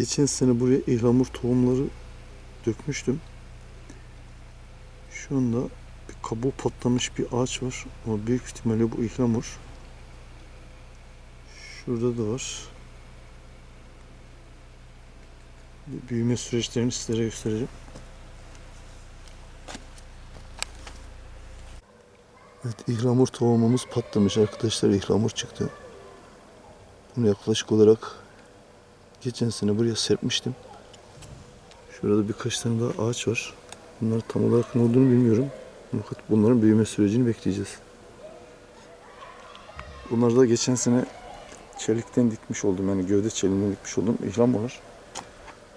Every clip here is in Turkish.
Geçen sene buraya ihlamur tohumları dökmüştüm. Şu anda bir kabuğu patlamış bir ağaç var. Ama büyük ihtimalle bu ihlamur. Şurada da var. Büyüme süreçlerini sizlere göstereceğim. Evet ihlamur tohumumuz patlamış arkadaşlar. ihlamur çıktı. Bunu yaklaşık olarak geçen sene buraya serpmiştim. Şurada birkaç tane daha ağaç var. Bunlar tam olarak ne olduğunu bilmiyorum. Fakat bunların büyüme sürecini bekleyeceğiz. Bunlar da geçen sene çelikten dikmiş oldum. Yani gövde çeliğinden dikmiş oldum. İhlamurlar.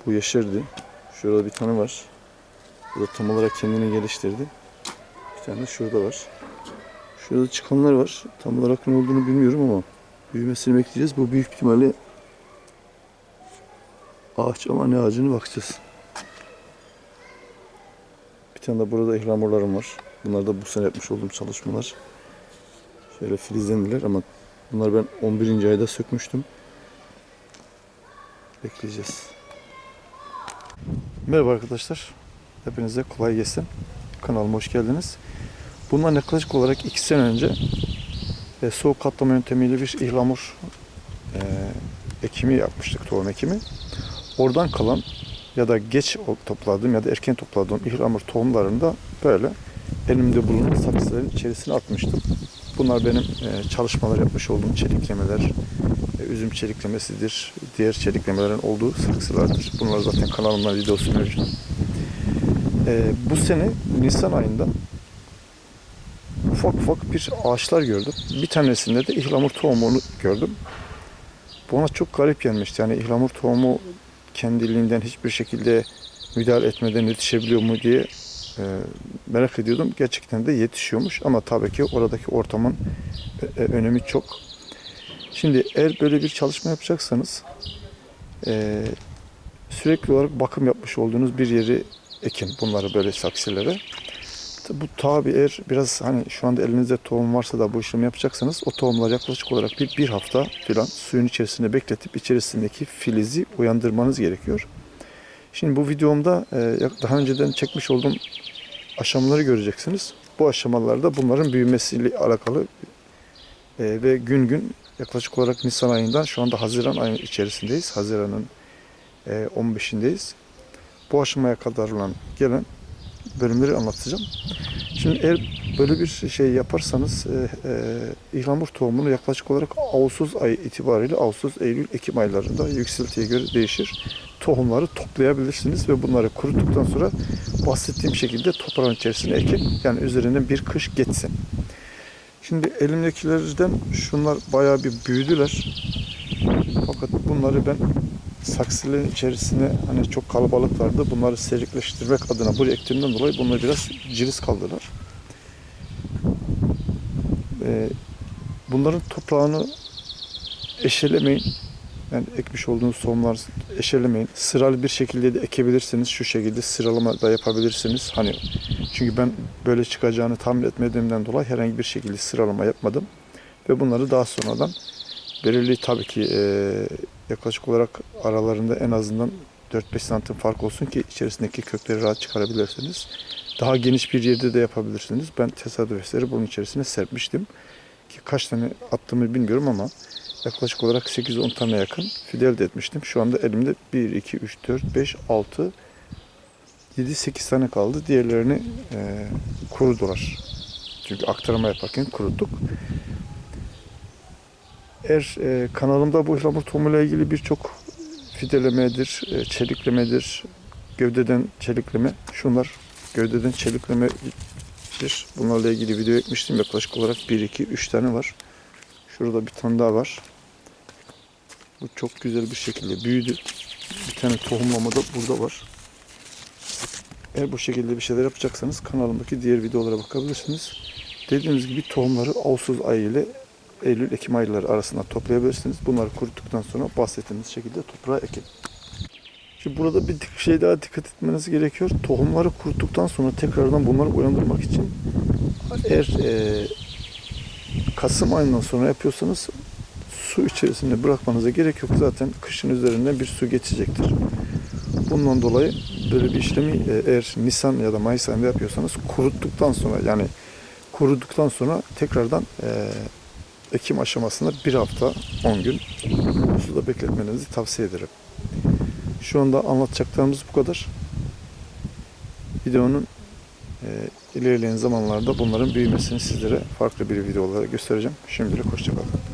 Bu yeşerdi. Şurada bir tane var. Bu da tam olarak kendini geliştirdi. Bir tane de şurada var. Şurada çıkanlar var. Tam olarak ne olduğunu bilmiyorum ama büyümesini bekleyeceğiz. Bu büyük ihtimalle ağaç ama ne ağacını bakacağız. Bir tane de burada ihlamurlarım var. Bunlar da bu sene yapmış olduğum çalışmalar. Şöyle filizlendiler ama bunlar ben 11. ayda sökmüştüm. Bekleyeceğiz. Merhaba arkadaşlar. Hepinize kolay gelsin. Kanalıma hoş geldiniz. Bundan yaklaşık olarak 2 sene önce e, soğuk katlama yöntemiyle bir ihlamur e, ekimi yapmıştık, tohum ekimi. Oradan kalan ya da geç topladığım ya da erken topladığım ihlamur tohumlarını da böyle elimde bulunan saksıların içerisine atmıştım. Bunlar benim e, çalışmalar yapmış olduğum çeliklemeler, e, üzüm çeliklemesidir, diğer çeliklemelerin olduğu saksılardır. Bunlar zaten kanalımda videosu mevcut. E, bu sene Nisan ayında ufak ufak bir ağaçlar gördüm. Bir tanesinde de ihlamur tohumunu gördüm. Bana çok garip gelmişti. Yani ihlamur tohumu kendiliğinden hiçbir şekilde müdahale etmeden yetişebiliyor mu diye e, merak ediyordum. Gerçekten de yetişiyormuş ama tabii ki oradaki ortamın e, e, önemi çok. Şimdi eğer böyle bir çalışma yapacaksanız sürekli olarak bakım yapmış olduğunuz bir yeri ekin bunları böyle Bu tabi eğer biraz hani şu anda elinizde tohum varsa da bu işlemi yapacaksanız o tohumlar yaklaşık olarak bir, bir hafta filan suyun içerisinde bekletip içerisindeki filizi uyandırmanız gerekiyor. Şimdi bu videomda e, daha önceden çekmiş olduğum aşamaları göreceksiniz. Bu aşamalarda bunların büyümesiyle alakalı e, ve gün gün yaklaşık olarak Nisan ayından şu anda Haziran ayı içerisindeyiz. Haziran'ın e, 15'indeyiz. Bu aşamaya kadar olan gelen bölümleri anlatacağım. Şimdi eğer böyle bir şey yaparsanız e, e, ihlamur tohumunu yaklaşık olarak Ağustos ayı itibariyle Ağustos, Eylül, Ekim aylarında yükseltiye göre değişir. Tohumları toplayabilirsiniz ve bunları kuruttuktan sonra bahsettiğim şekilde toprağın içerisine ekin. Yani üzerinden bir kış geçsin. Şimdi elimdekilerden şunlar bayağı bir büyüdüler. Fakat bunları ben saksıların içerisine hani çok kalabalık vardı. Bunları serikleştirmek adına buraya ektiğimden dolayı bunlar biraz ciriz kaldılar. Ee, bunların toprağını eşelemeyin. Yani ekmiş olduğunuz tohumlar eşelemeyin. Sıralı bir şekilde de ekebilirsiniz. Şu şekilde sıralama da yapabilirsiniz. Hani çünkü ben böyle çıkacağını tahmin etmediğimden dolayı herhangi bir şekilde sıralama yapmadım. Ve bunları daha sonradan belirli tabii ki e, yaklaşık olarak aralarında en azından 4-5 santim fark olsun ki içerisindeki kökleri rahat çıkarabilirsiniz. Daha geniş bir yerde de yapabilirsiniz. Ben tesadüf eseri bunun içerisine serpmiştim. Ki kaç tane attığımı bilmiyorum ama yaklaşık olarak 8-10 tane yakın fide elde etmiştim. Şu anda elimde 1, 2, 3, 4, 5, 6, 7, 8 tane kaldı. Diğerlerini e, kurudular. Çünkü aktarma yaparken kuruttuk. Eğer e, kanalımda bu ihlamur tohumuyla ilgili birçok fidelemedir, e, çeliklemedir, gövdeden çelikleme, şunlar gövdeden çeliklemedir. Bunlarla ilgili video ekmiştim. Yaklaşık olarak 1, 2, 3 tane var. Şurada bir tane daha var. Bu çok güzel bir şekilde büyüdü. Bir tane tohumlama da burada var. Eğer bu şekilde bir şeyler yapacaksanız kanalımdaki diğer videolara bakabilirsiniz. Dediğimiz gibi tohumları Ağustos ayı ile Eylül-Ekim ayları arasında toplayabilirsiniz. Bunları kuruttuktan sonra bahsettiğimiz şekilde toprağa ekin. Şimdi burada bir şey daha dikkat etmeniz gerekiyor. Tohumları kuruttuktan sonra tekrardan bunları uyandırmak için eğer e, Kasım ayından sonra yapıyorsanız su içerisinde bırakmanıza gerek yok. Zaten kışın üzerinden bir su geçecektir. Bundan dolayı böyle bir işlemi e, eğer Nisan ya da Mayıs ayında yapıyorsanız kuruttuktan sonra yani kuruduktan sonra tekrardan e, ekim aşamasında bir hafta 10 gün suda bekletmenizi tavsiye ederim. Şu anda anlatacaklarımız bu kadar. Videonun e, ilerleyen zamanlarda bunların büyümesini sizlere farklı bir videolarda göstereceğim. Şimdilik hoşçakalın.